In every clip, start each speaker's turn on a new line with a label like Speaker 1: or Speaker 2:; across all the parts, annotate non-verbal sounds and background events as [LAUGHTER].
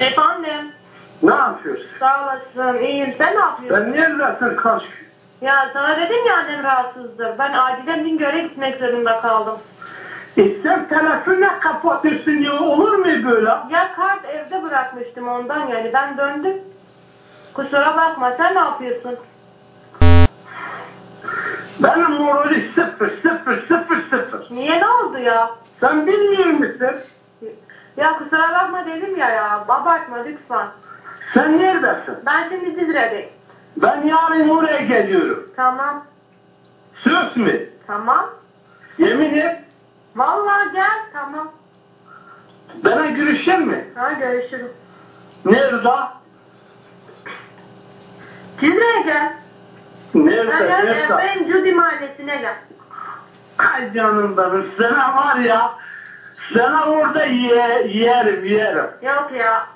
Speaker 1: Efendim.
Speaker 2: Ne yapıyorsun?
Speaker 1: Sağ olasın. İyiyim. Sen ne yapıyorsun?
Speaker 2: Ben neredesin kaç gün?
Speaker 1: Ya sana dedim ya annem rahatsızdır. Ben acilen Bingöl'e gitmek zorunda kaldım.
Speaker 2: E sen telefonu kapatıyorsun ya olur mu böyle?
Speaker 1: Ya kart evde bırakmıştım ondan yani. Ben döndüm. Kusura bakma. Sen ne yapıyorsun?
Speaker 2: Benim morali sıfır sıfır sıfır sıfır.
Speaker 1: Niye ne oldu ya?
Speaker 2: Sen bilmiyor musun?
Speaker 1: Ya kusura bakma dedim ya ya. Abartma lütfen.
Speaker 2: Sen neredesin?
Speaker 1: Ben şimdi Dizre'deyim.
Speaker 2: Ben yarın oraya geliyorum.
Speaker 1: Tamam.
Speaker 2: Söz mü?
Speaker 1: Tamam.
Speaker 2: Yemin et.
Speaker 1: Vallahi gel. Tamam.
Speaker 2: Bana görüşür mü?
Speaker 1: Ha görüşürüz.
Speaker 2: Nerede?
Speaker 1: Dizre'ye gel.
Speaker 2: Nerede?
Speaker 1: Gel,
Speaker 2: Nerede?
Speaker 1: Benim Cudi mahallesine gel.
Speaker 2: Ay canım benim. Sana var ya. Sana orada ye, yerim yerim.
Speaker 1: Yok ya.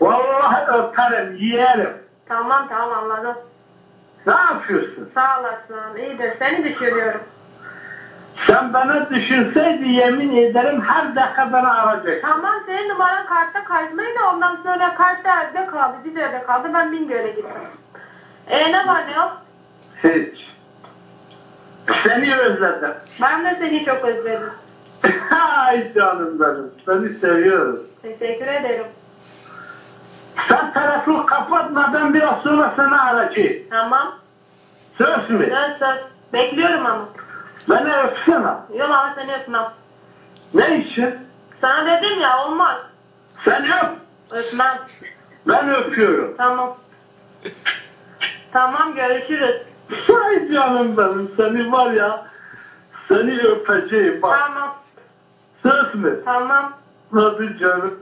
Speaker 2: Vallahi öperim yerim.
Speaker 1: Tamam tamam anladım.
Speaker 2: Ne yapıyorsun?
Speaker 1: Sağ olasın. İyidir. Seni düşünüyorum.
Speaker 2: Sen bana düşünseydi yemin ederim her dakika bana arayacak.
Speaker 1: Tamam senin numaran kartta kaydıydı. Ondan sonra kartta evde kaldı. Evde kaldı. Ben Bingöl'e gittim. E ne var ne yok?
Speaker 2: Hiç. Seni özledim.
Speaker 1: Ben de seni çok özledim. [LAUGHS]
Speaker 2: Ay canım benim. Seni seviyorum.
Speaker 1: Teşekkür ederim.
Speaker 2: Sen telefonu kapatma ben biraz sonra seni arayacağım.
Speaker 1: Tamam.
Speaker 2: Söz mü?
Speaker 1: Söz söz. Bekliyorum ama.
Speaker 2: Beni öpsene.
Speaker 1: Yok ama seni öpmem.
Speaker 2: Ne için?
Speaker 1: Sana dedim ya olmaz.
Speaker 2: Sen öp.
Speaker 1: Öpmem.
Speaker 2: Ben öpüyorum.
Speaker 1: Tamam. Tamam görüşürüz.
Speaker 2: Ay canım benim seni var ya. Seni öpeceğim bak.
Speaker 1: Tamam.
Speaker 2: Söz mü?
Speaker 1: Tamam.
Speaker 2: Hadi canım.